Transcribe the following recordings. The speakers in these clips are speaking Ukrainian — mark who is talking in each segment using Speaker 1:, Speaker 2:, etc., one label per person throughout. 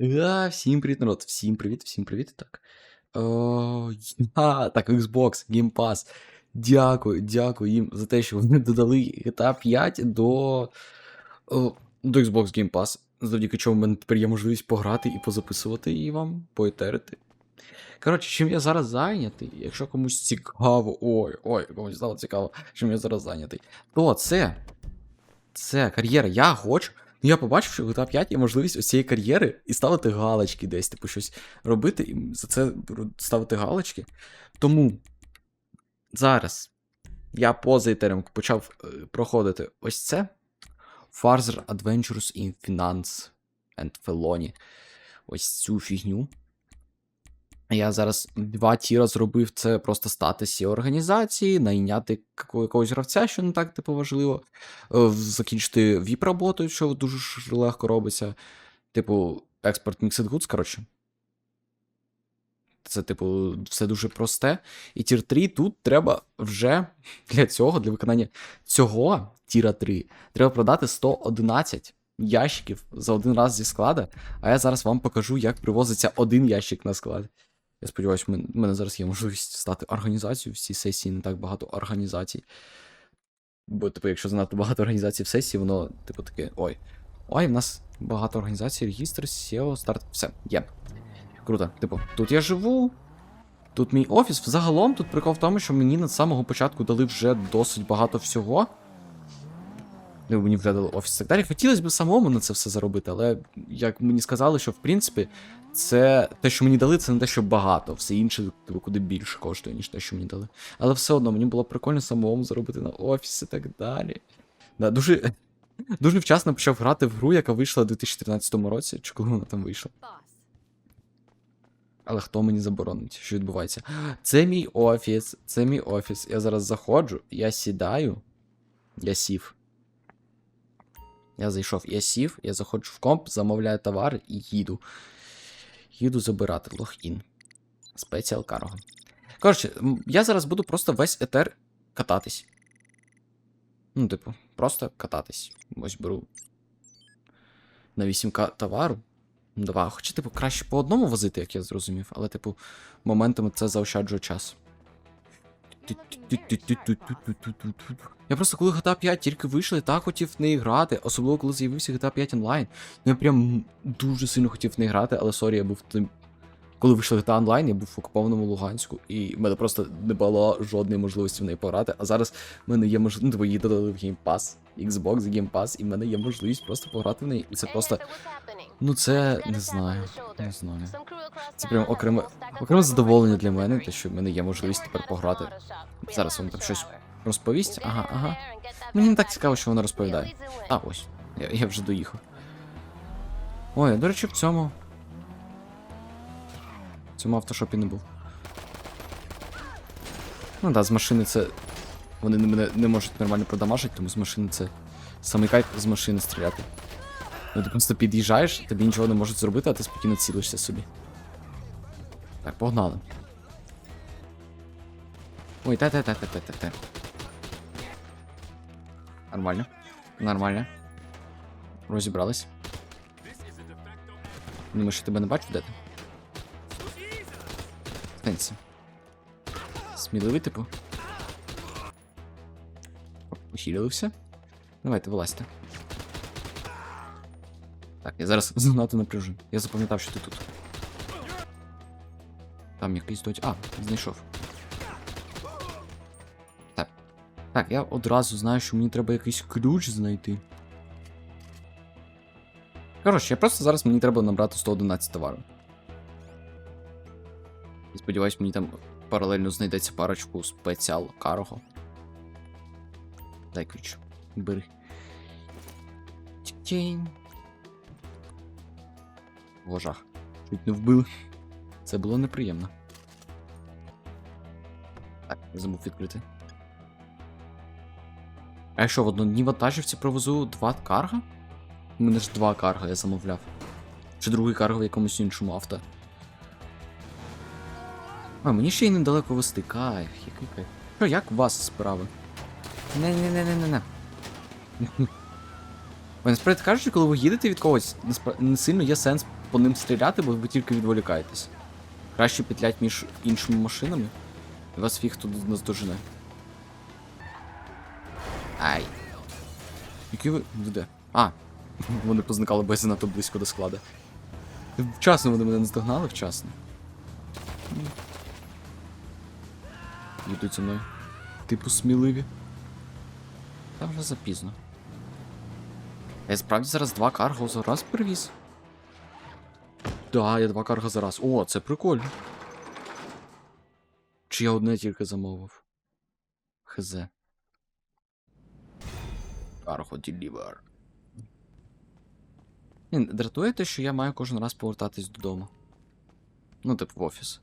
Speaker 1: А, всім привіт, народ. Всім привіт, всім привіт. Так. О, я, так, Xbox, Game Pass. Дякую, дякую їм за те, що вони додали GTA 5 до, до Xbox Game Pass. Завдяки чому в мене тепер є можливість пограти і позаписувати і вам поетерити. Коротше, чим я зараз зайнятий, якщо комусь цікаво, ой, ой, комусь стало цікаво, чим я зараз зайнятий, то це. Це кар'єра. Я хочу. Ну, я побачив, що в GTA 5 є можливість ось цієї кар'єри і ставити галочки десь, типу, щось робити, і за це ставити галочки. Тому зараз я поза етерем почав е, проходити ось це. Farther Adventures in Finance and Felony. Ось цю фігню. Я зараз два тіра зробив це просто стати сі організації, найняти якогось гравця, що не так типу важливо, е, закінчити віп-роботу, що дуже легко робиться. Типу, експорт Mixed Goods, коротше. Це, типу, все дуже просте. І тір 3 тут треба вже для цього, для виконання цього тіра 3, треба продати 111 ящиків за один раз зі склада. А я зараз вам покажу, як привозиться один ящик на склад. Я сподіваюся, в мене зараз є можливість стати організацією. В цій сесії не так багато організацій. Бо, типу, якщо занадто багато організацій в сесії, воно, типу, таке. Ой. Ой, в нас багато організацій, регістр, SEO, старт. Все, є. Круто. Типу, тут я живу. Тут мій офіс. Взагалом тут прикол в тому, що мені на самого початку дали вже досить багато всього. Ну, мені вже дали офіс і так далі. Хотілося б самому на це все заробити, але як мені сказали, що в принципі це те, що мені дали, це не те, що багато. Все інше типу, куди більше коштує, ніж те, що мені дали. Але все одно мені було прикольно самому заробити на офіс і так далі. Да, дуже, дуже вчасно почав грати в гру, яка вийшла у 2013 році, чи коли вона там вийшла. Але хто мені заборонить, що відбувається? Це мій офіс, це мій офіс. Я зараз заходжу, я сідаю. Я сів. Я зайшов, я сів, я заходжу в комп, замовляю товар і їду. Їду забирати логін. Спеціал карго. Коротше, я зараз буду просто весь етер кататись. Ну, типу, просто кататись. Ось беру на 8к товару. Два. Хоча, типу, краще по одному возити, як я зрозумів, але, типу, моментами це заощаджує час. Я просто коли GTA 5 тільки вийшли, так хотів в неї грати, особливо коли з'явився GTA 5 онлайн. Ну я прям дуже сильно хотів в неї грати, але сорі, я був тим. Коли вийшов GTA онлайн, я був в окупованому Луганську, і в мене просто не було жодної можливості в неї пограти. А зараз в мене є можливість, ну, типу, її додали в Game Pass, Xbox Game Pass, і в мене є можливість просто пограти в неї. І це просто. Ну це не знаю. Не знаю. Це прям окреме, окреме задоволення для мене, те, що в мене є можливість тепер пограти. Зараз вам там щось розповість. Ага, ага. Мені не так цікаво, що вона розповідає. А, ось. Я, я вже доїхав. Ой, до речі, в цьому. Цьому автошопі не був. Ну да, з машини це. Вони мене не можуть нормально продамажити, тому з машини це. Самий кайф з машини стріляти. Ну, ти просто під'їжджаєш, тобі нічого не можуть зробити, а ти спокійно цілишся собі. Так, погнали. Ой, та та та та та та та Нормально. Нормально. Розібрались. Думаю, що тебе не бачу, де ти? Стенці. Сміливий, типу. Ухилився. Давайте, вилазьте. Так, я зараз занадто напряжу. Я запам'ятав, що ти тут. Там якийсь дочь. А, знайшов. Так. Так, я одразу знаю, що мені треба якийсь ключ знайти. Коротше, я просто зараз мені треба набрати 111 товару. Сподіваюсь, мені там паралельно знайдеться парочку спеціал карго. Дай ключ. Бери. Тінь. Вожах. Чуть не вбили. Це було неприємно. Так, я відкрити. А що, в однодній вантажівці провезу два карга? У мене ж два карга я замовляв. Чи другий карго в якомусь іншому авто. А, мені ще й недалеко вести. Кайф, який кайф. Що, як у вас справи? Не-не-не-не-не-не. Ви насправді кажучи, коли ви їдете від когось, не сильно є сенс по ним стріляти, бо ви тільки відволікаєтесь. Краще петлять між іншими машинами. І вас фіг тут наздожене. Ай. Які ви. Де? А, вони позникали без занадто близько до складу. Вчасно вони мене наздогнали, вчасно. Йдуть зі мною. Типу сміливі. Та вже запізно. Я справді зараз два карго за раз привіз. Да, я два карго за раз. О, це прикольно. Чи я одне тільки замовив? Хз. Карго Deliver. Ні, дратує те, що я маю кожен раз повертатись додому. Ну, типу, в офіс.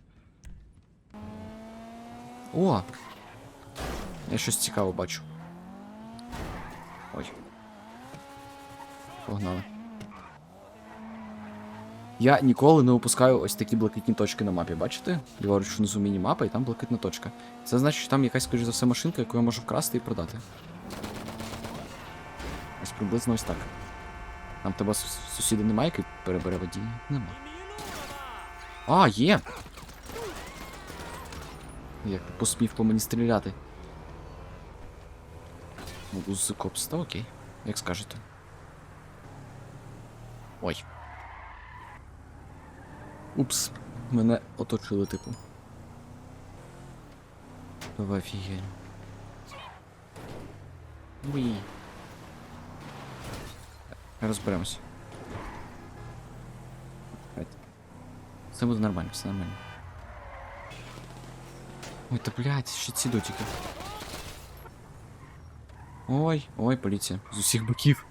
Speaker 1: О! Я щось цікаве бачу. Ой. Погнали. Я ніколи не опускаю ось такі блакитні точки на мапі, бачите? Ліворуч внизу міні-мапа і там блакитна точка. Це значить, що там якась, скоріш за все, машинка, яку я можу вкрасти і продати. Ось приблизно ось так. Там тебе сус- сусіда немає, який перебере водіння? Нема. А, є! Як ти посмів по мені стріляти? Могу з копс, та окей. Як скажете. Ой. Упс. Мене оточили, типу. Давай офігель. Уї. Розберемось. Все буде нормально, все нормально. Ой, та блядь, ще ці дотики. Ой, ой, поліція. З усіх боків.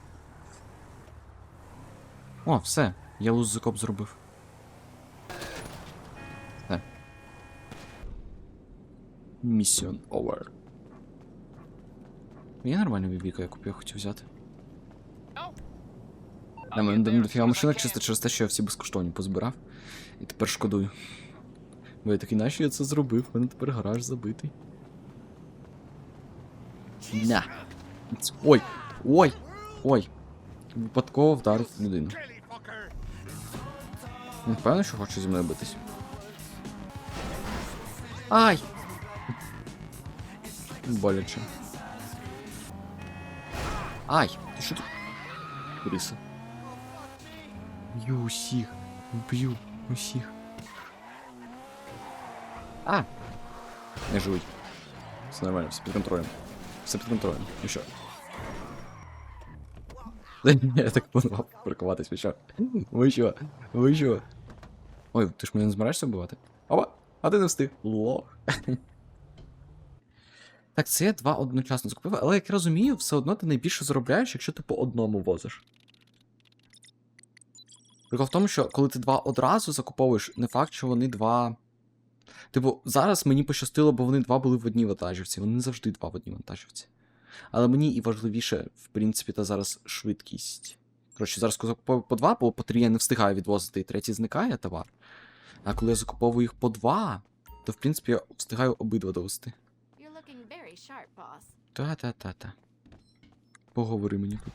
Speaker 1: О, все. Я луз закоп зробив. Все. Місіон over. Є нормальна бібіка, я хотів взяти. На мене дофіга машина чисто через те, що я всі безкоштовні позбирав. І тепер шкодую. Бо я такий, нащо я це зробив? У мене тепер гараж забитий. На. Ой! Ой! Ой! Випадково вдарив людину. Він впевнений, що хоче зі мною битись. Ай! Боляче. Ай! Ти що тут? Куриса. Б'ю усіх. Б'ю усіх. А! Не живуть. Все нормально, все під контролем. Все під контролем. Ну що? Я так планував паркуватись, ви що? Ви що? Ви що? Ой, ти ж мене не збираєшся вбивати? Опа! А ти не встиг. Лох. Так, це я два одночасно закупив, але як я розумію, все одно ти найбільше заробляєш, якщо ти по одному возиш. Прикол в тому, що коли ти два одразу закуповуєш, не факт, що вони два. Типу, зараз мені пощастило, бо вони два були в одній вантажівці. Вони не завжди два в одній вантажівці. Але мені і важливіше, в принципі, та зараз швидкість. Коротше, зараз закуповую по два, бо по три я не встигаю відвозити, і третій зникає товар. А коли я закуповую їх по два, то в принципі я встигаю обидва довести. Та-та-та-та. Поговори мені тут.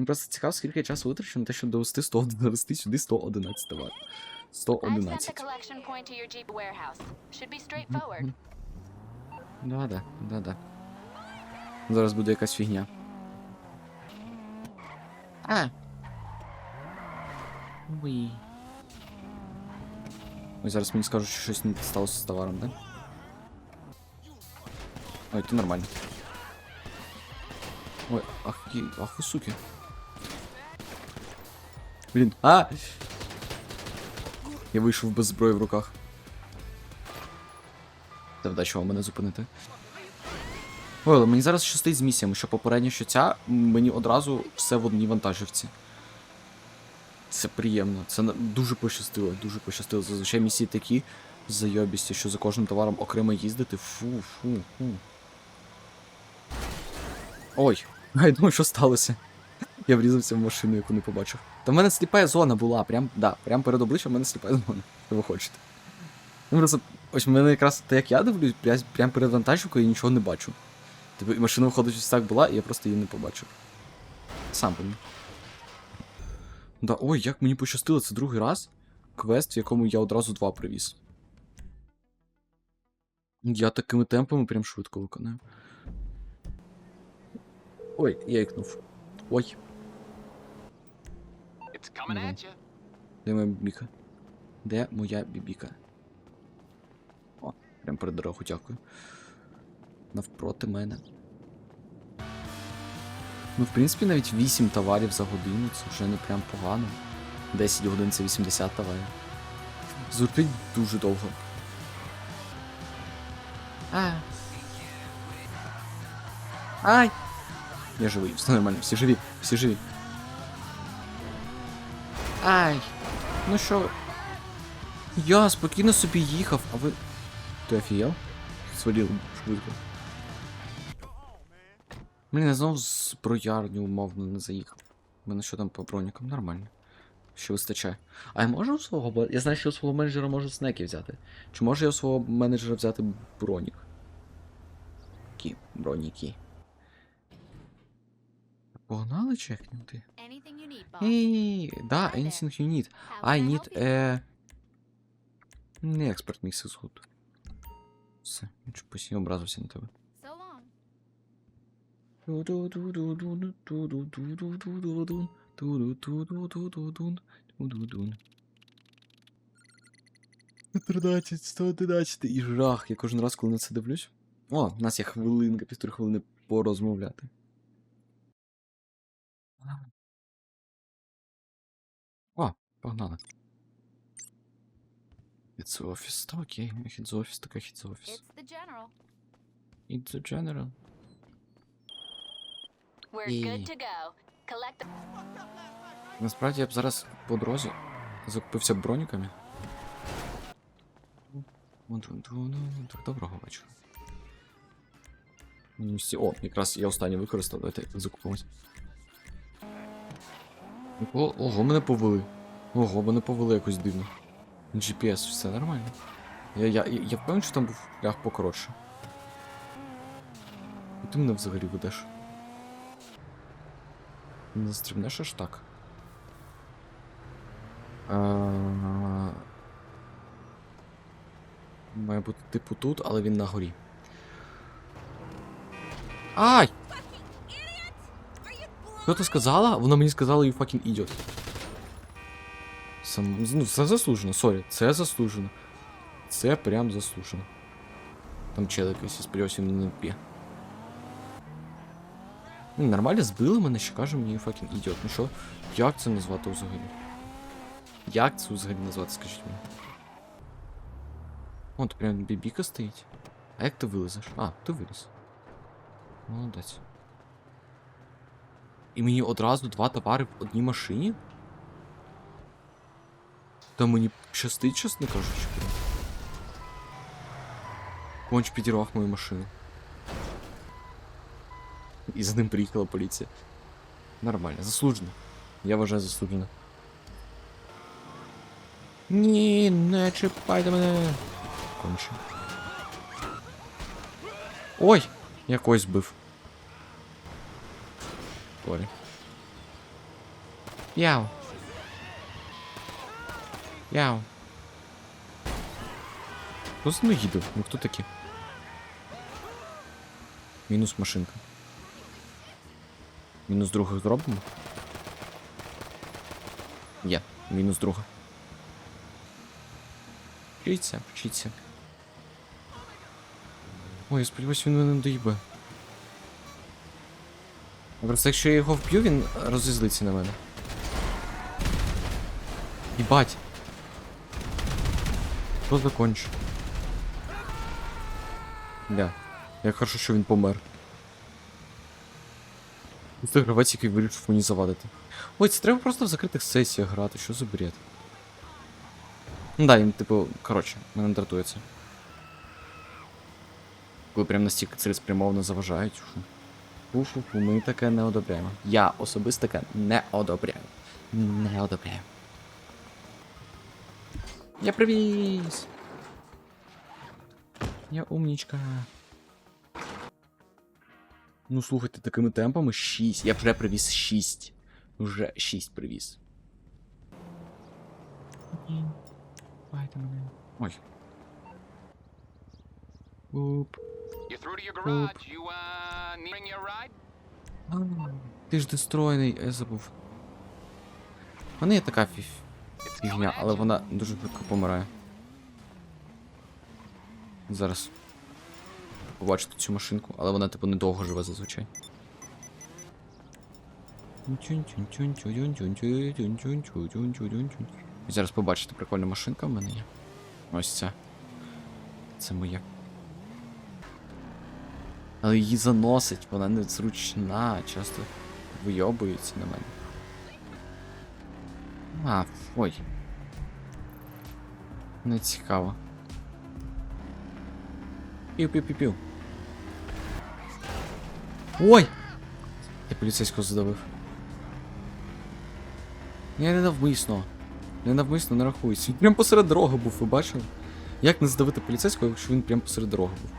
Speaker 1: Мені просто цікаво, скільки часу витрачу на те, щоб довести 100, довести сюди 111 товар.
Speaker 2: I've
Speaker 1: 111.
Speaker 2: collection point to your Jeep warehouse. Should be straightforward.
Speaker 1: Да-да, да-да. Зараз буде якась фігня. А. Уй. Ой, зараз мені скажуть, що щось не сталося з товаром, да? Ой, ти нормально. Ой, ах, ах ви суки. Блін, а! Я вийшов без зброї в руках. Вдача вам мене зупинити. Ой, але мені зараз щастить з місіями, що попередньо, що ця, мені одразу все в одній вантажівці. Це приємно. Це дуже пощастило, дуже пощастило. Зазвичай місії такі зайобісті, що за кожним товаром окремо їздити. Фу, фу, фу. Ой, я думаю, що сталося. Я врізався в машину, яку не побачив. Та в мене сліпа зона була, прям, да, прям перед обличчям в мене сліпа зона. Що ви хочете. Ну просто, ось в мене якраз те, як я дивлюсь, прям, перед вантажівкою я нічого не бачу. І машина виходить ось так була, і я просто її не побачив. Сам помню. Да, ой, як мені пощастило, це другий раз. Квест, в якому я одразу два привіз. Я такими темпами прям швидко виконаю. Ой, я ікнув. Ой,
Speaker 3: It's coming at you.
Speaker 1: де моя бібіка? Де моя бібіка? О, прям перед дорогу, дякую. Навпроти мене. Ну, в принципі, навіть 8 товарів за годину це вже не прям погано. 10 годин це 80 товарів. Звучить дуже довго. А. Ай! Я живий, все нормально, всі живі, всі живі. Ай! Ну що? Я спокійно собі їхав, а ви. Ти офієв? Свалів швидко. Блін, я знову з броярні умовно не заїхав. У мене що там по бронікам? Нормально. Що вистачає. А я можу у свого Я знаю, що у свого менеджера можу снеки взяти. Чи можу я у свого менеджера взяти бронік? Які броніки? Погнали чекнути? Да, anything you need. I need a... Не експерт мікс is good. Все, нічого постійно образився на тебе.
Speaker 2: Тринадцять, 111 і жах. Я кожен раз, коли на це дивлюсь. О, у нас є хвилинка, півтори хвилини порозмовляти. Погнали. It's office, та окей. It's office, така it's office. It's the general.
Speaker 1: It's a general.
Speaker 2: We're good to go. Collect the
Speaker 1: Насправді я б зараз по дорозі закупився броніками. Доброго вечора. Ну, О, якраз я останній використав, давайте закупимось. Ого, мене повели. Ого, мене повели якось дивно. GPS, все нормально. Я, я, я, я впевнений, що там був шлях покоротше. І ти мене взагалі ведеш. Не стрибнеш аж так. А... Має бути типу тут, але він на горі. Ай! Що ти сказала? Вона мені сказала you fucking idiot. Сам... Ну, це заслужено, сорі, це заслужено. Це прям заслужено. Там чел якийсь, він не вб'є. Ну, Нормально збили мене, ще каже мені fucking idiot. Ну що, як це назвати взагалі? Як це взагалі назвати, скажіть мені? О, тут прям бібіка стоїть. А як ти вилезеш? А, ти виліз. Молодець. І мені одразу два товари в одній машині? Та мені щастить, чесно кажучи. прям. Конч підірвав мою машину. І за ним приїхала поліція. Нормально, заслужено. Я вважаю заслужено. Ні, не чіпайте мене. Конче. Ой! Я когось збив. Сорі. Яу. Яу. Хто за мною? Ну хто такі? Мінус машинка. Мінус других зробимо? Є, мінус друга. Вчиться, вчиться. Ой, я сподіваюся, він мене не доїбе. Просто якщо я його вб'ю, він розізлиться на мене. Їбать. Що закончу? Бля. Як хорошо, що він помер. Це гравець, який вирішив мені завадити. Ой, це треба просто в закритих сесіях грати, що за бред? Ну да, він, типу, коротше, мене дратує це. Коли прям настільки цілеспрямовано заважають. Фу. Фу-фу-фу, ми таке не одобряємо. Я особисто таке не одобряю. Не одобряю. Я привіз! Я умнічка. Ну, слухайте, такими темпами 6. Я вже привіз 6. Вже 6 привіз. Давайте мене. Ой. Оп.
Speaker 3: You, uh,
Speaker 1: Ти ж дестроєний, я забув. У мене є така фі-
Speaker 3: It's
Speaker 1: фігня, але вона дуже швидко помирає. Зараз. Побачите цю машинку, але вона типу недовго живе зазвичай. І зараз побачите, прикольна машинка в мене є. Ось ця. Це моя. Але її заносить, вона незручна, часто вийобується на мене. А, ой. Не цікаво. Пів-пів-пів-пів. Ой! Я поліцейського задавив. Я не навмисно. Не навмисно не. Він прям посеред дороги був, ви бачили? Як не здавити поліцейського, якщо він прям посеред дороги був?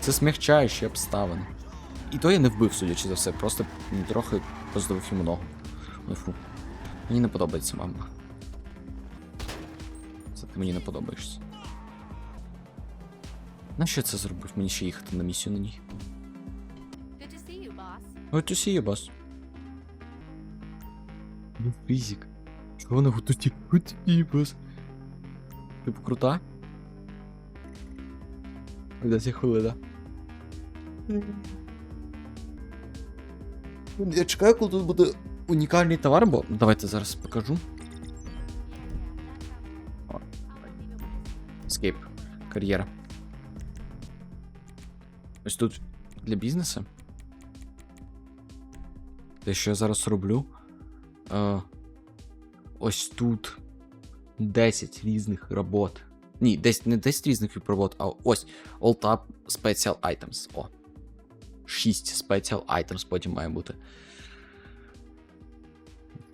Speaker 1: Це смягчаючі обставини. І то я не вбив, судячи за все, просто трохи поздавив йому ногу. Ой, фу. Мені не подобається, мама. Це ти мені не подобаєшся. На що я це зробив? Мені ще їхати на місію на ній.
Speaker 4: Good to see you, boss.
Speaker 1: Ну, фізик. Що вона good to see Good to see you, boss? Типу крута? Десь хвилина. Я чекаю, коли тут буде унікальний товар, бо давайте зараз покажу. Escape. Кар'єра. Ось тут для бізнесу. Те, що я зараз роблю. Е, ось тут 10 різних робот. Ні, 10, не 10 різних робот, а ось All Tab Special Items. О. 6 Special Items потім має бути.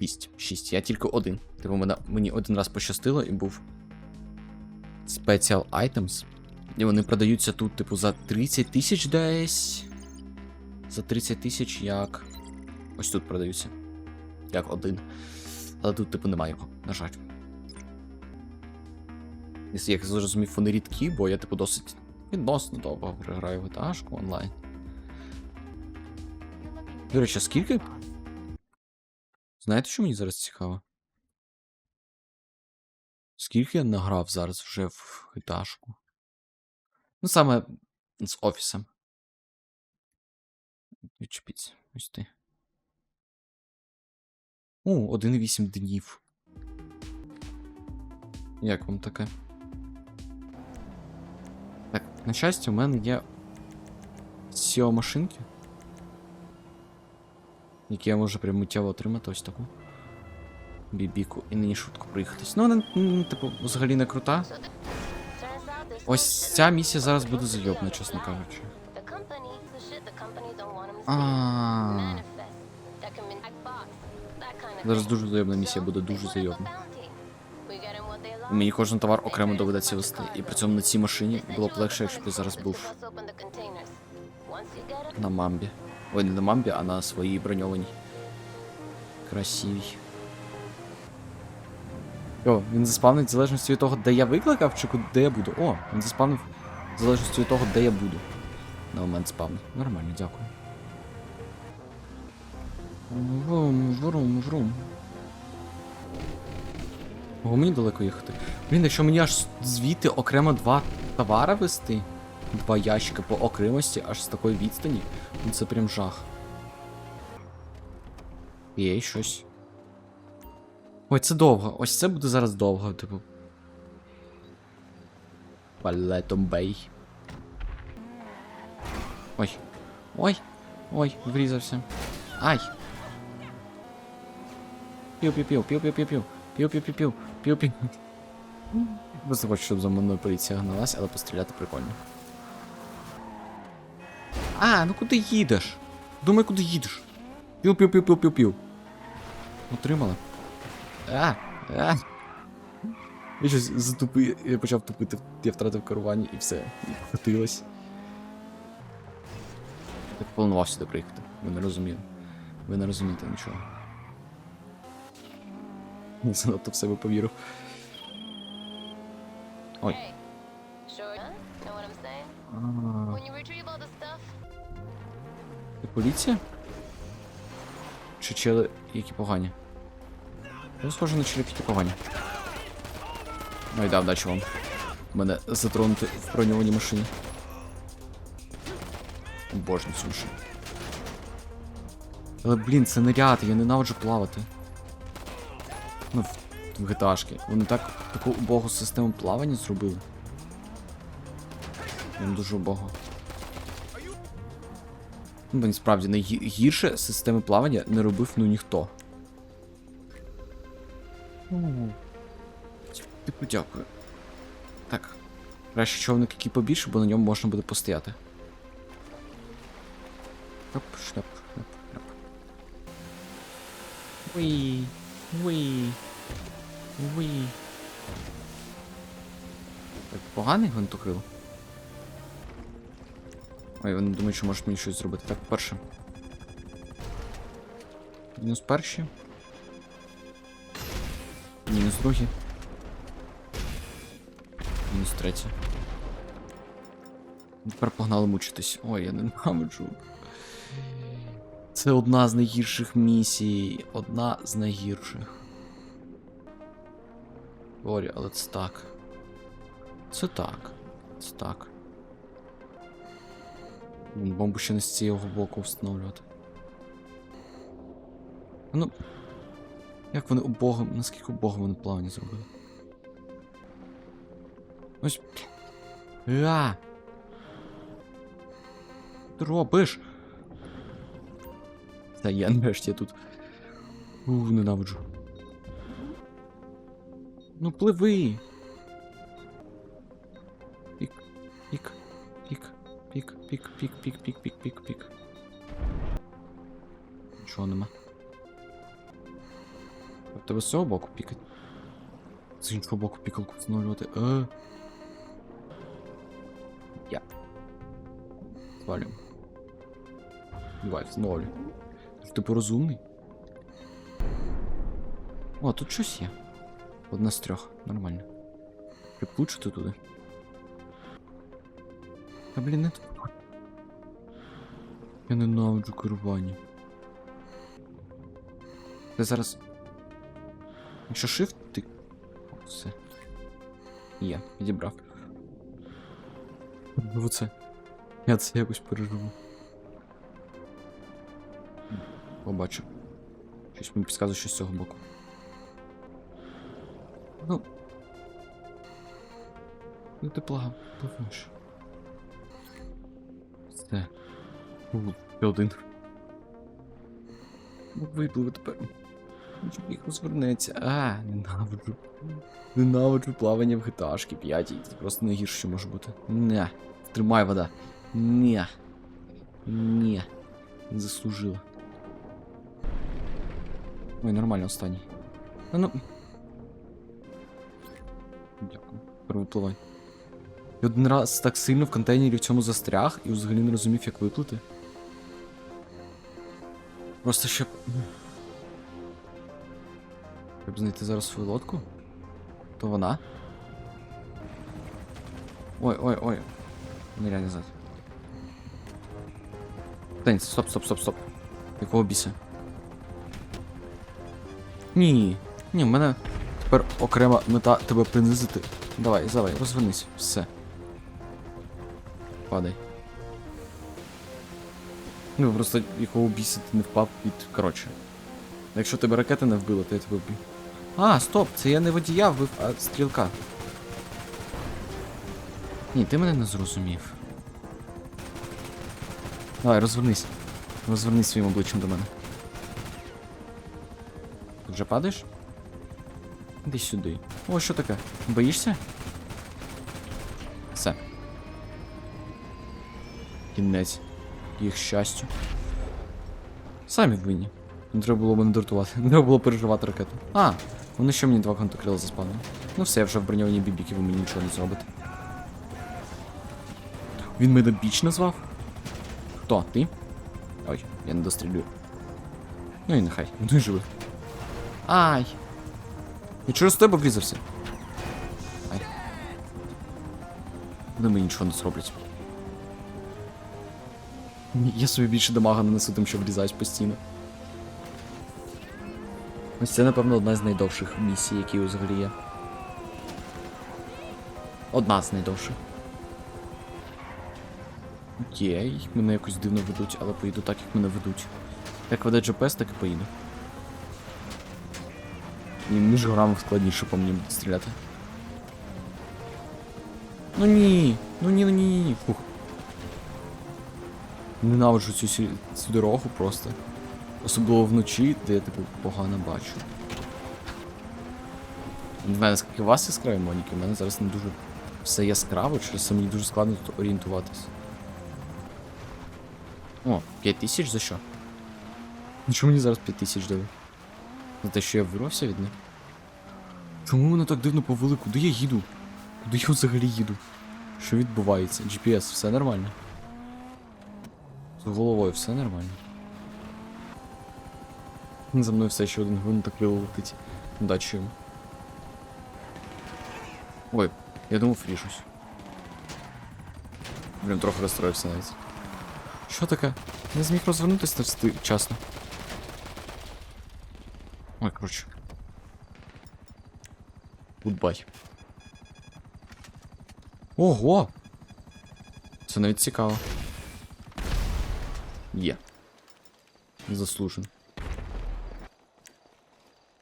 Speaker 1: 6. 6. Я тільки один. Типу мене, мені один раз пощастило і був Special Items. І вони продаються тут, типу, за 30 тисяч десь. За 30 тисяч як. Ось тут продаються. Як один. Але тут, типу, немає його, на жаль. Як зрозумів, вони рідкі, бо я, типу, досить відносно довго граю в етажку онлайн. До речі, скільки? Знаєте, що мені зараз цікаво? Скільки я награв зараз вже в етажку? Ну, саме з офісом. Відчепіться, ось ти. О, 1,8 днів. Як вам таке? Так, на щастя, у мене є SEO машинки. Які я можу прям миттєво отримати ось таку. Бібіку і нині швидко проїхатись. Ну, вона, типу, взагалі не крута.
Speaker 5: Ось ця місія зараз буде зайобна, чесно кажучи. Зараз дуже зайобна місія буде, дуже зайобна.
Speaker 1: Мені кожен товар окремо доведеться вести. І при цьому на цій машині було б легше, якщо б зараз був на мамбі. Ой, не на мамбі, а на своїй броньованій. Красивій. О, він заспавнить в залежності від того, де я викликав, чи куди я буду. О, він заспавнив в залежності від того, де я буду. На момент спавну. Нормально, дякую. Врум, врум, врум. Ого, мені далеко їхати. Блін, якщо мені аж звідти окремо два товари вести, два ящика по окремості аж з такої відстані, ну це прям жах. Є щось. Ой, це довго. Ось це буде зараз довго, типу. Палетом бей. Ой. Ой. Ой, врізався. Ай. Пів-пів-пів, пів-пів-пів-пів. Пів-пів-пів-пів, пів-пів. Просто хочу, щоб за мною поліція гналась, але постріляти прикольно. А, ну куди їдеш? Думай, куди їдеш. Пів-пів-пів-пів-пів-пів. Отримала. А, а. Я щось затупив, я почав тупити, я втратив керування і все. І покотилось. Так планував сюди приїхати. Ви не розуміли. Ви не розумієте нічого. Я занадто в себе повірив. Ой.
Speaker 5: Hey, sure? Know what I'm saying? When you retrieve
Speaker 1: поліція? Чи чели, які погані? Я схоже на челів, які погані. Ну і да, вдачі вам. Мене затронути в броньованій машині. Божні цю машину. Але блін, це наряд, я ненавиджу плавати. Ну, в, в GTA-шки. Вони так таку убогу систему плавання зробили. Прям дуже убого. Ну, бо справді найгірше системи плавання не робив ну ніхто. Типу, дякую. Так. Краще човник який побільше, бо на ньому можна буде постояти. Шляп, шляп, шляп, шляп. Уї, уї, уї. Так, поганий гвинтокрил? Ой, вони думають, що можуть мені щось зробити. Так, перше. Мінус перші. Мінус другі. Мінус третє. Тепер погнали мучитись. Ой, я ненавиджу. Це одна з найгірших місій. Одна з найгірших. Борі, але це так. Це так. Це так. Бомбу ще не з цього боку встановлювати. Ну. Як вони убого. Наскільки убого вони плавні зробили? Ось. А! Ти робиш? Та я нарешті я тут. У, ненавиджу. Ну пливи. Пик, пик, пик, пик, пик, пик, пик, пик. Нічого нема. Тебе з цього боку пікать. З іншого боку пікалку встановлювати. Е. Я. Звалюємо. Давай, встановлю. Ти порозумний? Типу, О, тут щось є. Одна з трьох, нормально. Приплучити туди. Та блін, не. Я ненавиджу керування. Ти зараз. Якщо shift, ти. Все. Є, відібрав. Оце. Я це якось переживу. Побачу. Щось мені підказує, що з цього боку. Ну. Ну ти плав, пливеш. Все. У, ти один. Ну випливи тепер. Їх розвернеться. А, ненавиджу. Ненавиджу плавання в GTA 5. Це просто найгірше, що може бути. Не. Тримай вода. Не. Не. Заслужила. Ой, нормально останній. А ну. Дякую. Перевипливай. Я один раз так сильно в контейнері в цьому застряг і взагалі не розумів, як виплити. Просто щоб. Щоб знайти зараз свою лодку? То вона? Ой, ой, ой. Ныряй назад. Тень, стоп, стоп, стоп, стоп. Якого біса? Ні. Ні, в мене тепер окрема мета тебе принизити. Давай, давай, розвернись. Все. Падай. Ну просто якого біса ти не впав під. Коротше. Якщо тебе ракета не вбила, то я тебе вб'ю. А, стоп, це я не водія вбив, а стрілка. Ні, ти мене не зрозумів. Давай, розвернись. Розвернись своїм обличчям до мене. Ти вже падаєш? Іди сюди. О, що таке? Боїшся? Все. Кінець. Їх щастю. Самі винні. Не треба було мене дратувати. Не треба було переживати ракету. А, вони ще мені два контокрила заспавнили. Ну все, я вже в броньованій бібіки, ви мені нічого не зробите. Він мене біч назвав? Хто? Ти? Ой, я не дострілюю. Ну і нехай, ну і живи. Ай! Я через тебе врізався. Ай. Вони мені нічого не зроблять. Я собі більше дамага нанесу тим, що врізаюсь постійно. Ось це, напевно, одна з найдовших місій, які взагалі є. Одна з найдовших. Окей, мене якось дивно ведуть, але поїду так, як мене ведуть. Як веде GPS, так і поїду. І між горами складніше по мені буде стріляти. Ну ні, ну ні, ну ні, ні, ні. Фух. Ненавиджу цю, цю дорогу просто. Особливо вночі, де я типу погано бачу. Не знаю, наскільки у вас яскраві моніки, у мене зараз не дуже все яскраво, через це мені дуже складно тут орієнтуватись. О, 5 тисяч за що? Ну чому мені зараз 5 тисяч дали? За те, що я вирвався від них? Чому вони так дивно повели? Куди я їду? Куди я взагалі їду? Що відбувається? GPS, все нормально. Головою все нормально. За мною все ще один гвинт так летить. Удачі йому. Ой, я думав фрішусь. Блін, трохи розстроївся навіть. Що таке? Не зміг розвернутися та всти вчасно. Ой, коротше. Гудбай. Ого! Це навіть цікаво. Є. Заслужено.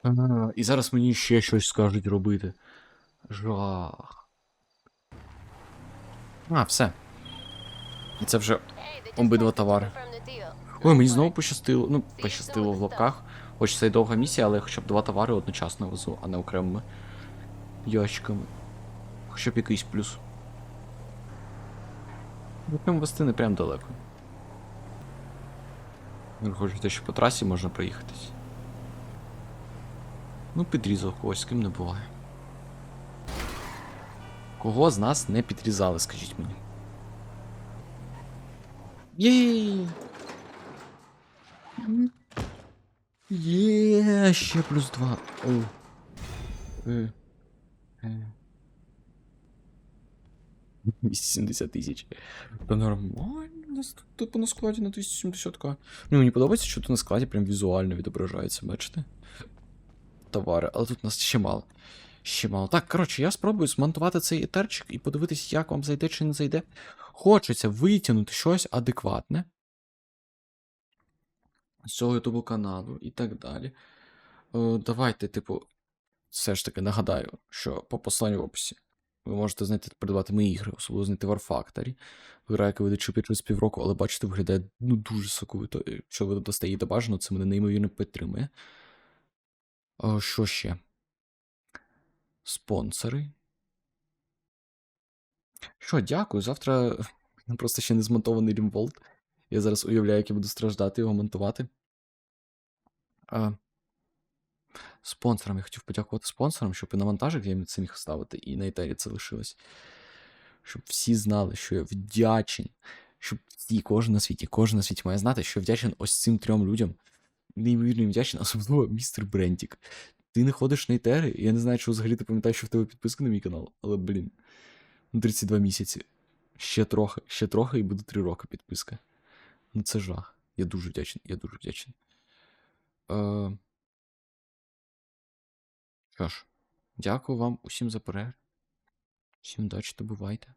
Speaker 1: А, І зараз мені ще щось скажуть робити. Жах. А, все. І це вже обидва товари. Ой, мені знову пощастило. Ну, пощастило в лапках. Хоч це й довга місія, але я хоча б два товари одночасно везу, а не окремими ящиками. Хоча б якийсь плюс. Прям вести не прям далеко. Ви хочете, що по трасі можна проїхатись. Ну, підрізав когось, з ким не буває. Кого з нас не підрізали, скажіть мені. Єй! Є, ще плюс два. О. Е. Е. 270 тисяч. Та нормально. Нас тут, на складі на 270к. Ну, мені подобається, що тут на складі прям візуально відображається, бачите? Товари, але тут нас ще мало. Ще мало. Так, коротше, я спробую змонтувати цей етерчик і подивитись, як вам зайде чи не зайде. Хочеться витягнути щось адекватне з цього ютубу каналу і так далі. Е, давайте, типу, все ж таки нагадаю, що по посланню в описі ви можете знайти придбати мої ігри, особливо знайти War Factory. Гра, яка вийде чупі через півроку, але бачите, виглядає ну дуже соковито. Якщо ви додасте її до бажано, це мене неймовірно підтримує. Е, що ще? Спонсори. Що, дякую. Завтра просто ще не змонтований Рімволт. Я зараз уявляю, як я буду страждати його монтувати. А, спонсорам я хотів подякувати спонсорам, щоб і на монтажик я це міг ставити, і на етері це лишилось. Щоб всі знали, що я вдячен. Щоб всі, кожен на світі, кожен на світі має знати, що вдячен ось цим трьом людям. Неймовірно вдячен, особливо містер Брентік. Ти не ходиш на етери, я не знаю, чи взагалі ти пам'ятаєш, що в тебе підписка на мій канал, але, блін. Ну, 32 місяці. Ще трохи, ще трохи і буде 3 роки підписка. Ну це жах. Я дуже вдячний, я дуже вдячний. Е... Що ж, дякую вам усім за перегляд. Всім удачі та бувайте.